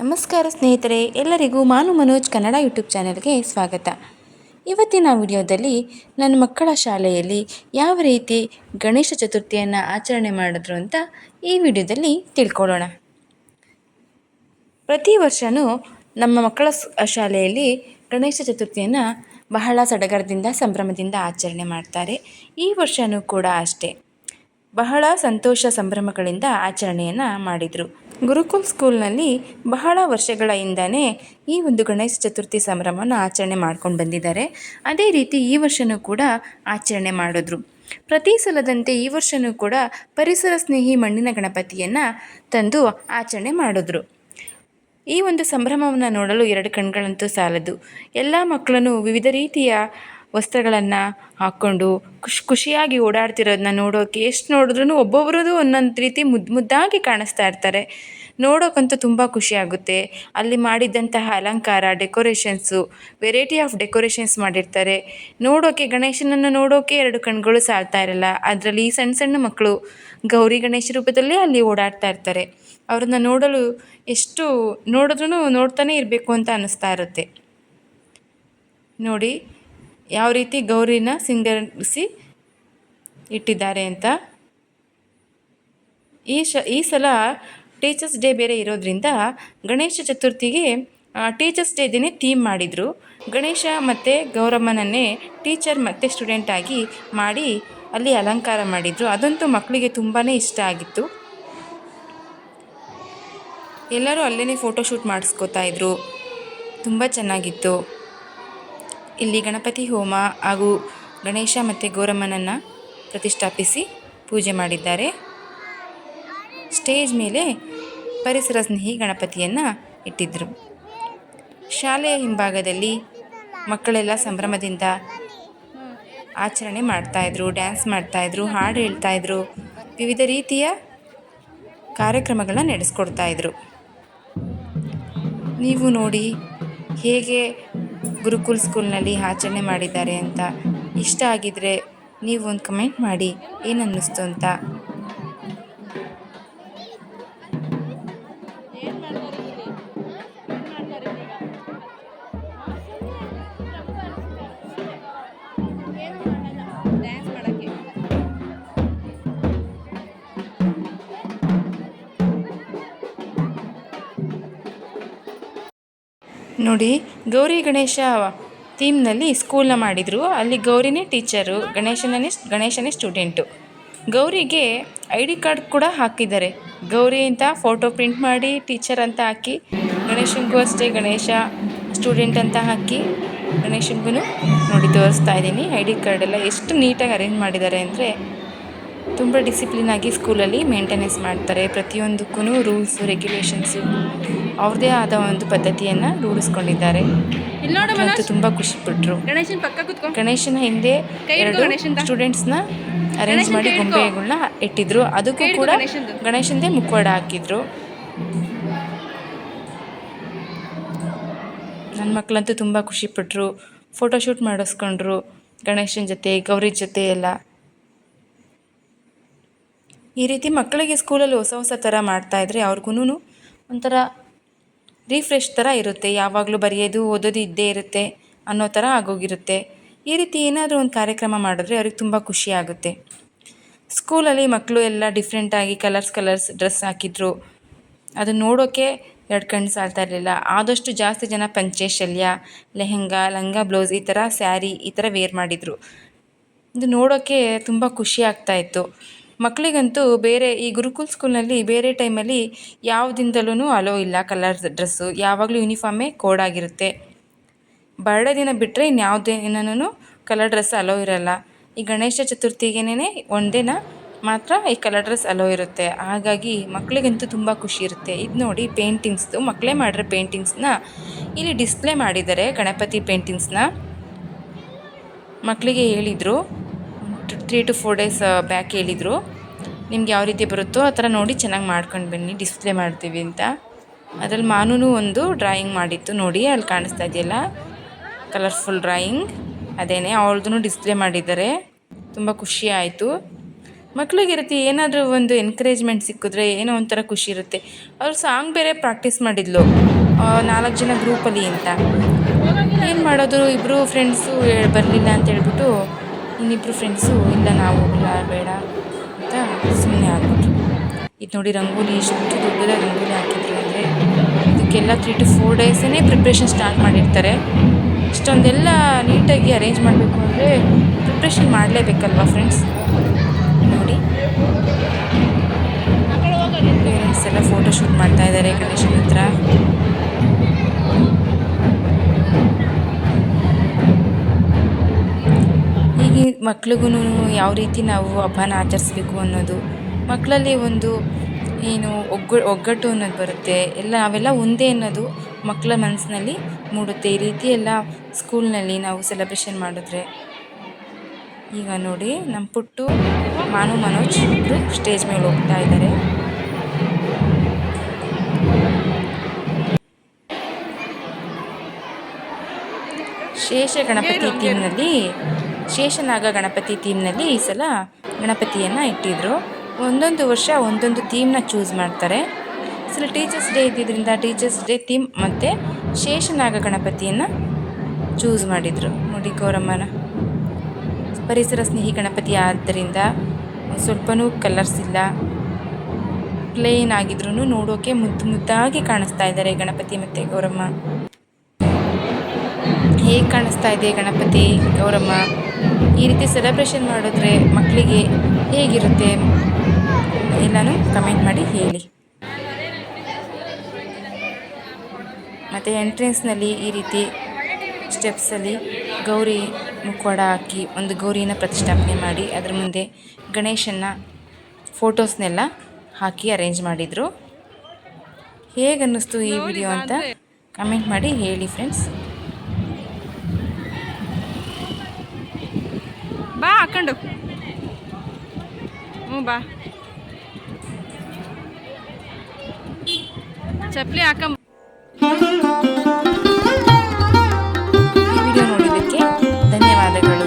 ನಮಸ್ಕಾರ ಸ್ನೇಹಿತರೆ, ಎಲ್ಲರಿಗೂ ಮಾನು ಮನೋಜ್ ಕನ್ನಡ ಯೂಟ್ಯೂಬ್ ಚಾನೆಲ್ಗೆ ಸ್ವಾಗತ. ಇವತ್ತಿನ ವಿಡಿಯೋದಲ್ಲಿ ನನ್ನ ಮಕ್ಕಳ ಶಾಲೆಯಲ್ಲಿ ಯಾವ ರೀತಿ ಗಣೇಶ ಚತುರ್ಥಿಯನ್ನು ಆಚರಣೆ ಮಾಡಿದ್ರು ಅಂತ ಈ ವಿಡಿಯೋದಲ್ಲಿ ತಿಳ್ಕೊಳ್ಳೋಣ. ಪ್ರತಿ ವರ್ಷವೂ ನಮ್ಮ ಮಕ್ಕಳ ಶಾಲೆಯಲ್ಲಿ ಗಣೇಶ ಚತುರ್ಥಿಯನ್ನು ಬಹಳ ಸಡಗರದಿಂದ, ಸಂಭ್ರಮದಿಂದ ಆಚರಣೆ ಮಾಡ್ತಾರೆ. ಈ ವರ್ಷವೂ ಕೂಡ ಅಷ್ಟೇ. ಬಹಳ ಸಂತೋಷ ಸಂಭ್ರಮಗಳಿಂದ ಆಚರಣೆಯನ್ನು ಮಾಡಿದರು. ಗುರುಕುಲ್ ಸ್ಕೂಲ್ನಲ್ಲಿ ಬಹಳ ವರ್ಷಗಳ ಹಿಂದನೇ ಈ ಒಂದು ಗಣೇಶ ಚತುರ್ಥಿ ಸಂಭ್ರಮವನ್ನು ಆಚರಣೆ ಮಾಡ್ಕೊಂಡು ಬಂದಿದ್ದಾರೆ. ಅದೇ ರೀತಿ ಈ ವರ್ಷವೂ ಕೂಡ ಆಚರಣೆ ಮಾಡಿದ್ರು. ಪ್ರತಿ ಸಲದಂತೆ ಈ ವರ್ಷವೂ ಕೂಡ ಪರಿಸರ ಸ್ನೇಹಿ ಮಣ್ಣಿನ ಗಣಪತಿಯನ್ನು ತಂದು ಆಚರಣೆ ಮಾಡಿದ್ರು. ಈ ಒಂದು ಸಂಭ್ರಮವನ್ನು ನೋಡಲು ಎರಡು ಕಣ್ಗಳಂತೂ ಸಾಲದು. ಎಲ್ಲ ಮಕ್ಕಳನ್ನು ವಿವಿಧ ರೀತಿಯ ವಸ್ತ್ರಗಳನ್ನು ಹಾಕ್ಕೊಂಡು ಖುಷ್, ಖುಷಿಯಾಗಿ ಓಡಾಡ್ತಿರೋದನ್ನ ನೋಡೋಕ್ಕೆ ಎಷ್ಟು ನೋಡಿದ್ರೂ ಒಬ್ಬೊಬ್ರದ್ದು ಒಂದೊಂದು ರೀತಿ ಮುದ್ದು ಮುದ್ದಾಗಿ ಕಾಣಿಸ್ತಾ ಇರ್ತಾರೆ. ನೋಡೋಕ್ಕಂತೂ ತುಂಬ ಖುಷಿಯಾಗುತ್ತೆ ಅಲ್ಲಿ ಮಾಡಿದ್ದಂತಹ ಅಲಂಕಾರ, ಡೆಕೋರೇಷನ್ಸು, ವೆರೈಟಿ ಆಫ್ ಡೆಕೋರೇಷನ್ಸ್ ಮಾಡಿರ್ತಾರೆ. ನೋಡೋಕ್ಕೆ ಗಣೇಶನನ್ನು ನೋಡೋಕ್ಕೆ ಎರಡು ಕಣ್ಗಳು ಸಾಲ್ತಾ ಇರಲ್ಲ. ಅದರಲ್ಲಿ ಸಣ್ಣ ಸಣ್ಣ ಮಕ್ಕಳು ಗೌರಿ ಗಣೇಶ ರೂಪದಲ್ಲೇ ಅಲ್ಲಿ ಓಡಾಡ್ತಾ ಇರ್ತಾರೆ. ಅವ್ರನ್ನ ನೋಡಲು ಎಷ್ಟು ನೋಡಿದ್ರೂ ನೋಡ್ತಾನೆ ಇರಬೇಕು ಅಂತ ಅನ್ನಿಸ್ತಾ ಇರುತ್ತೆ. ನೋಡಿ ಯಾವ ರೀತಿ ಗೌರಿನ ಸಿಂಗರಿಸಿ ಇಟ್ಟಿದ್ದಾರೆ ಅಂತ. ಈ ಶ, ಈ ಸಲ ಟೀಚರ್ಸ್ ಡೇ ಬೇರೆ ಇರೋದ್ರಿಂದ ಗಣೇಶ ಚತುರ್ಥಿಗೆ ಟೀಚರ್ಸ್ ಡೇ ದಿನೇ ಥೀಮ್ ಮಾಡಿದರು. ಗಣೇಶ ಮತ್ತು ಗೌರಮ್ಮನನ್ನೇ ಟೀಚರ್ ಮತ್ತು ಸ್ಟೂಡೆಂಟ್ ಆಗಿ ಮಾಡಿ ಅಲ್ಲಿ ಅಲಂಕಾರ ಮಾಡಿದರು. ಅದಂತೂ ಮಕ್ಕಳಿಗೆ ತುಂಬಾ ಇಷ್ಟ ಆಗಿತ್ತು. ಎಲ್ಲರೂ ಅಲ್ಲೇ ಫೋಟೋಶೂಟ್ ಮಾಡಿಸ್ಕೋತಾ ಇದ್ರು. ತುಂಬ ಚೆನ್ನಾಗಿತ್ತು. ಇಲ್ಲಿ ಗಣಪತಿ ಹೋಮ ಹಾಗೂ ಗಣೇಶ ಮತ್ತು ಗೌರಮ್ಮನನ್ನು ಪ್ರತಿಷ್ಠಾಪಿಸಿ ಪೂಜೆ ಮಾಡಿದ್ದಾರೆ. ಸ್ಟೇಜ್ ಮೇಲೆ ಪರಿಸರ ಸ್ನೇಹಿ ಗಣಪತಿಯನ್ನು ಇಟ್ಟಿದ್ದರು ಶಾಲೆಯ ಹಿಂಭಾಗದಲ್ಲಿ ಮಕ್ಕಳೆಲ್ಲ ಸಂಭ್ರಮದಿಂದ ಆಚರಣೆ ಮಾಡ್ತಾಯಿದ್ರು ಡ್ಯಾನ್ಸ್ ಮಾಡ್ತಾಯಿದ್ರು ಹಾಡು ಹೇಳ್ತಾಯಿದ್ರು ವಿವಿಧ ರೀತಿಯ ಕಾರ್ಯಕ್ರಮಗಳನ್ನ ನಡೆಸ್ಕೊಡ್ತಾಯಿದ್ರು ನೀವು ನೋಡಿ ಹೇಗೆ ಗುರುಕುಲ್ ಸ್ಕೂಲ್ನಲ್ಲಿ ಆಚರಣೆ ಮಾಡಿದ್ದಾರೆ ಅಂತ ಇಷ್ಟ ಆಗಿದ್ದರೆ ನೀವು ಒಂದು ಕಮೆಂಟ್ ಮಾಡಿ ಏನು ಅನ್ನಿಸ್ತು ಅಂತ ನೋಡಿ, ಗೌರಿ ಗಣೇಶ ಥೀಮ್ನಲ್ಲಿ ಸ್ಕೂಲ್ನ ಮಾಡಿದರು. ಅಲ್ಲಿ ಗೌರಿನೇ ಟೀಚರು ಗಣೇಶನೇ ಗಣೇಶನೇ ಸ್ಟೂಡೆಂಟು. ಗೌರಿಗೆ ಐ ಡಿ ಕಾರ್ಡ್ ಕೂಡ ಹಾಕಿದ್ದಾರೆ. ಗೌರಿ ಅಂತ ಫೋಟೋ ಪ್ರಿಂಟ್ ಮಾಡಿ, ಟೀಚರ್ ಅಂತ ಹಾಕಿ, ಗಣೇಶನಿಗೂ ಅಷ್ಟೇ ಗಣೇಶ ಸ್ಟೂಡೆಂಟ್ ಅಂತ ಹಾಕಿ ಗಣೇಶನಿಗೂ ನೋಡಿ ತೋರಿಸ್ತಾ ಇದ್ದೀನಿ. ಐ ಡಿ ಕಾರ್ಡೆಲ್ಲ ಎಷ್ಟು ನೀಟಾಗಿ ಅರೇಂಜ್ ಮಾಡಿದ್ದಾರೆ ಅಂದರೆ ತುಂಬ ಡಿಸಿಪ್ಲಿನ್ ಆಗಿ ಸ್ಕೂಲಲ್ಲಿ ಮೇಂಟೆನೆನ್ಸ್ ಮಾಡ್ತಾರೆ. ಪ್ರತಿಯೊಂದಕ್ಕೂ ರೂಲ್ಸು ರೆಗ್ಯುಲೇಷನ್ಸು ಅವ್ರದ್ದೇ ಆದ ಒಂದು ಪದ್ಧತಿಯನ್ನು ರೂಢಿಸ್ಕೊಂಡಿದ್ದಾರೆ. ಮತ್ತು ತುಂಬ ಖುಷಿಪಟ್ಟರು ಗಣೇಶನ್ ಪಕ್ಕ ಕುತ್ಕೊಂಡು ಗಣೇಶನ ಹಿಂದೆ ಎರಡು. ಸ್ಟೂಡೆಂಟ್ಸ್ನ ಅರೇಂಜ್ ಮಾಡಿ ಗೊಂಬೆಗಳನ್ನ ಇಟ್ಟಿದ್ರು. ಅದಕ್ಕೂ ಕೂಡ ಗಣೇಶಂದು. ಗಣೇಶಂದೇ ಮುಖವಾಡ ಹಾಕಿದ್ರು. ನನ್ನ ಮಕ್ಕಳಂತೂ ತುಂಬ ಖುಷಿಪಟ್ಟರು ಫೋಟೋಶೂಟ್ ಮಾಡಿಸ್ಕೊಂಡ್ರು ಗಣೇಶನ ಜೊತೆ ಗೌರಿ ಜೊತೆ ಎಲ್ಲ. ಈ ರೀತಿ ಮಕ್ಕಳಿಗೆ ಸ್ಕೂಲಲ್ಲಿ ಹೊಸ ಹೊಸ ಥರ ಮಾಡ್ತಾಯಿದ್ರೆ ಅವ್ರಿಗೂ ಒಂಥರ ರಿಫ್ರೆಶ್ ಥರ ಇರುತ್ತೆ. ಯಾವಾಗಲೂ ಬರೆಯೋದು, ಓದೋದು ಇದ್ದೇ ಇರುತ್ತೆ ಅನ್ನೋ ಥರ ಆಗೋಗಿರುತ್ತೆ. ಈ ರೀತಿ ಏನಾದರೂ ಒಂದು ಕಾರ್ಯಕ್ರಮ ಮಾಡಿದ್ರೆ ಅವ್ರಿಗೆ ತುಂಬ ಖುಷಿ ಆಗುತ್ತೆ. ಸ್ಕೂಲಲ್ಲಿ ಮಕ್ಕಳು ಎಲ್ಲ ಡಿಫ್ರೆಂಟಾಗಿ ಕಲರ್ಸ್ ಕಲರ್ಸ್ ಡ್ರೆಸ್ ಹಾಕಿದ್ರು. ಅದು ನೋಡೋಕ್ಕೆ ಎರಡು ಕಣ್ಣು ಸಾಲ್ತಾ ಇರಲಿಲ್ಲ. ಆದಷ್ಟು ಜಾಸ್ತಿ ಜನ ಪಂಚೆ, ಶಲ್ಯ, ಲೆಹೆಂಗಾ, ಲಂಗ ಬ್ಲೌಸ್ ಈ ಥರ ಸ್ಯಾರಿ ಈ ಥರ ವೇರ್ ಮಾಡಿದರು. ಇದು ನೋಡೋಕ್ಕೆ ತುಂಬ ಖುಷಿ ಆಗ್ತಾ ಇತ್ತು. ಮಕ್ಕಳಿಗಂತೂ ಬೇರೆ ಈ ಗುರುಕುಲ್ ಸ್ಕೂಲ್ನಲ್ಲಿ ಬೇರೆ ಟೈಮಲ್ಲಿ ಯಾವುದಿಂದಲೂ ಅಲೋ ಇಲ್ಲ ಕಲರ್ ಡ್ರೆಸ್ಸು, ಯಾವಾಗಲೂ ಯೂನಿಫಾರ್ಮೇ ಕೋಡ್ ಆಗಿರುತ್ತೆ. ಬರ್ಡೇ ದಿನ ಬಿಟ್ಟರೆ ಇನ್ಯಾವುದೇ ದಿನನೂ ಕಲರ್ ಡ್ರೆಸ್ ಅಲೋ ಇರಲ್ಲ. ಈ ಗಣೇಶ ಚತುರ್ಥಿಗೇನೆ ಒಂದಿನ ಮಾತ್ರ ಈ ಕಲರ್ ಡ್ರೆಸ್ ಅಲೋ ಇರುತ್ತೆ. ಹಾಗಾಗಿ ಮಕ್ಕಳಿಗಂತೂ ತುಂಬ ಖುಷಿ ಇರುತ್ತೆ. ಇದು ನೋಡಿ ಪೇಂಟಿಂಗ್ಸ್ದು, ಮಕ್ಕಳೇ ಮಾಡಿರೋ ಪೇಂಟಿಂಗ್ಸ್ನ ಇಲ್ಲಿ ಡಿಸ್ಪ್ಲೇ ಮಾಡಿದ್ದಾರೆ ಗಣಪತಿ ಪೇಂಟಿಂಗ್ಸ್ನ. ಮಕ್ಕಳಿಗೆ ಹೇಳಿದರು three to four days back ಹೇಳಿದರು. ನಿಮ್ಗೆ ಯಾವ ರೀತಿ ಬರುತ್ತೋ ಆ ಥರ ನೋಡಿ ಚೆನ್ನಾಗಿ ಮಾಡ್ಕೊಂಡು ಬನ್ನಿ ಡಿಸ್ಪ್ಲೇ ಮಾಡ್ತೀವಿ ಅಂತ. ಅದ್ರಲ್ಲಿ ಮಾನೂ ಒಂದು ಡ್ರಾಯಿಂಗ್ ಮಾಡಿತ್ತು ನೋಡಿ, ಅಲ್ಲಿ ಕಾಣಿಸ್ತಾ ಇದೆಯಲ್ಲ? ಕಲರ್ಫುಲ್ ಡ್ರಾಯಿಂಗ್ ಅದೇನೇ ಅವಳದೂ ಡಿಸ್ಪ್ಲೇ ಮಾಡಿದ್ದಾರೆ. ತುಂಬ ಖುಷಿ ಆಯಿತು. ಮಕ್ಳಿಗಿರುತ್ತೆ ಏನಾದರೂ ಒಂದು ಎನ್ಕರೇಜ್ಮೆಂಟ್ ಸಿಕ್ಕಿದ್ರೆ ಏನೋ ಒಂಥರ ಖುಷಿ ಇರುತ್ತೆ. ಅವ್ರು ಸಾಂಗ್ ಬೇರೆ ಪ್ರಾಕ್ಟೀಸ್ ಮಾಡಿದ್ಲು ನಾಲ್ಕು ಜನ ಗ್ರೂಪಲ್ಲಿ ಅಂತ. ಏನು ಮಾಡೋದು ಇಬ್ಬರು ಫ್ರೆಂಡ್ಸು ಬರಲಿಲ್ಲ ಅಂತ ಹೇಳ್ಬಿಟ್ಟು ಇನ್ನಿಬ್ಬರು ಫ್ರೆಂಡ್ಸು ಇಲ್ಲ ನಾವು ಹೋಗಲ್ಲ ಬೇಡ ಅಂತ ಸುಮ್ಮನೆ ಆಗ್ಬಿಟ್ರು. ಇದು ನೋಡಿ ರಂಗೋಲಿ ಎಷ್ಟು ದೊಡ್ಡದ ರಂಗೋಲಿ ಹಾಕಿದ್ರು ಅಂದರೆ ಇದಕ್ಕೆಲ್ಲ ತ್ರೀ ಟು ಫೋರ್ ಡೇಸೇ ಪ್ರಿಪ್ರೇಷನ್ ಸ್ಟಾರ್ಟ್ ಮಾಡಿರ್ತಾರೆ. ಇಷ್ಟೊಂದೆಲ್ಲ ನೀಟಾಗಿ ಅರೇಂಜ್ ಮಾಡಬೇಕು ಅಂದರೆ ಪ್ರಿಪ್ರೇಷನ್ ಮಾಡಲೇಬೇಕಲ್ವಾ ಫ್ರೆಂಡ್ಸ್ ನೋಡಿ. ಪೇರೆಂಟ್ಸ್ ಎಲ್ಲ ಫೋಟೋ ಶೂಟ್ ಮಾಡ್ತಾ ಇದ್ದಾರೆ ಗಣೇಶನ ಹತ್ರ. ಮಕ್ಳಿಗೂ ಯಾವ ರೀತಿ ನಾವು ಹಬ್ಬನ ಆಚರಿಸ್ಬೇಕು ಅನ್ನೋದು. ಮಕ್ಕಳಲ್ಲಿ ಒಂದು ಏನು ಒಗ್ಗು ಒಗ್ಗಟ್ಟು ಅನ್ನೋದು ಬರುತ್ತೆ. ಎಲ್ಲ ಅವೆಲ್ಲ ಒಂದೇ ಅನ್ನೋದು ಮಕ್ಕಳ ಮನಸ್ಸಿನಲ್ಲಿ ಮೂಡುತ್ತೆ. ಈ ರೀತಿ ಎಲ್ಲ ಸ್ಕೂಲ್ನಲ್ಲಿ ನಾವು ಸೆಲೆಬ್ರೇಷನ್ ಮಾಡಿದ್ರೆ. ಈಗ ನೋಡಿ ನಮ್ಮ ಪುಟ್ಟು ಮಾನು ಮನೋಜ್ ಇಬ್ಬರು ಸ್ಟೇಜ್ ಮೇಲೆ ಹೋಗ್ತಾ ಇದ್ದಾರೆ. ಶೇಷ ಗಣಪತಿ ಥೀಮ್ನಲ್ಲಿ ಶೇಷನಾಗ ಗಣಪತಿ ಥೀಮ್ನಲ್ಲಿ ಈ ಸಲ ಗಣಪತಿಯನ್ನು ಇಟ್ಟಿದ್ರು. ಒಂದೊಂದು ವರ್ಷ ಒಂದೊಂದು ಥೀಮ್ನ ಚೂಸ್ ಮಾಡ್ತಾರೆ. ಸಲ ಟೀಚರ್ಸ್ ಡೇ ಇದ್ದಿದ್ದರಿಂದ ಟೀಚರ್ಸ್ ಡೇ ಥೀಮ್ ಮತ್ತು ಶೇಷನಾಗ ಗಣಪತಿಯನ್ನು ಚೂಸ್ ಮಾಡಿದರು. ನೋಡಿ ಗೌರಮ್ಮನ ಪರಿಸರ ಸ್ನೇಹಿ ಗಣಪತಿ ಆದ್ದರಿಂದ ಸ್ವಲ್ಪನೂ ಕಲರ್ಸ್ ಇಲ್ಲ. ಪ್ಲೇನ್ ಆಗಿದ್ರೂ ನೋಡೋಕೆ ಮುದ್ದು ಮುದ್ದಾಗಿ ಕಾಣಿಸ್ತಾ ಇದ್ದಾರೆ ಗಣಪತಿ ಮತ್ತು ಗೌರಮ್ಮ. ಹೇಗೆ ಕಾಣಿಸ್ತಾ ಇದೆ ಗಣಪತಿ ಗೌರಮ್ಮ? ಈ ರೀತಿ ಸೆಲೆಬ್ರೇಷನ್ ಮಾಡಿದ್ರೆ ಮಕ್ಕಳಿಗೆ ಹೇಗಿರುತ್ತೆ ಎಲ್ಲನೂ ಕಮೆಂಟ್ ಮಾಡಿ ಹೇಳಿ. ಮತ್ತು ಎಂಟ್ರೆನ್ಸ್ನಲ್ಲಿ ಈ ರೀತಿ ಸ್ಟೆಪ್ಸಲ್ಲಿ ಗೌರಿ ಮುಖವಾಡ ಹಾಕಿ ಒಂದು ಗೌರಿನ ಪ್ರತಿಷ್ಠಾಪನೆ ಮಾಡಿ ಅದ್ರ ಮುಂದೆ ಗಣೇಶನ ಫೋಟೋಸ್ನೆಲ್ಲ ಹಾಕಿ ಅರೇಂಜ್ ಮಾಡಿದರು. ಹೇಗೆ ಅನ್ನಿಸ್ತು ಈ ವಿಡಿಯೋ ಅಂತ ಕಮೆಂಟ್ ಮಾಡಿ ಹೇಳಿ ಫ್ರೆಂಡ್ಸ್ ബാ ആക്കണ്ടു ബാ ಚಪ್ಲಿ ಹಾಕಂ ವಿಡಿಯೋ ನೋಡಿದ್ದಕ್ಕೆ ಧನ್ಯವಾದಗಳು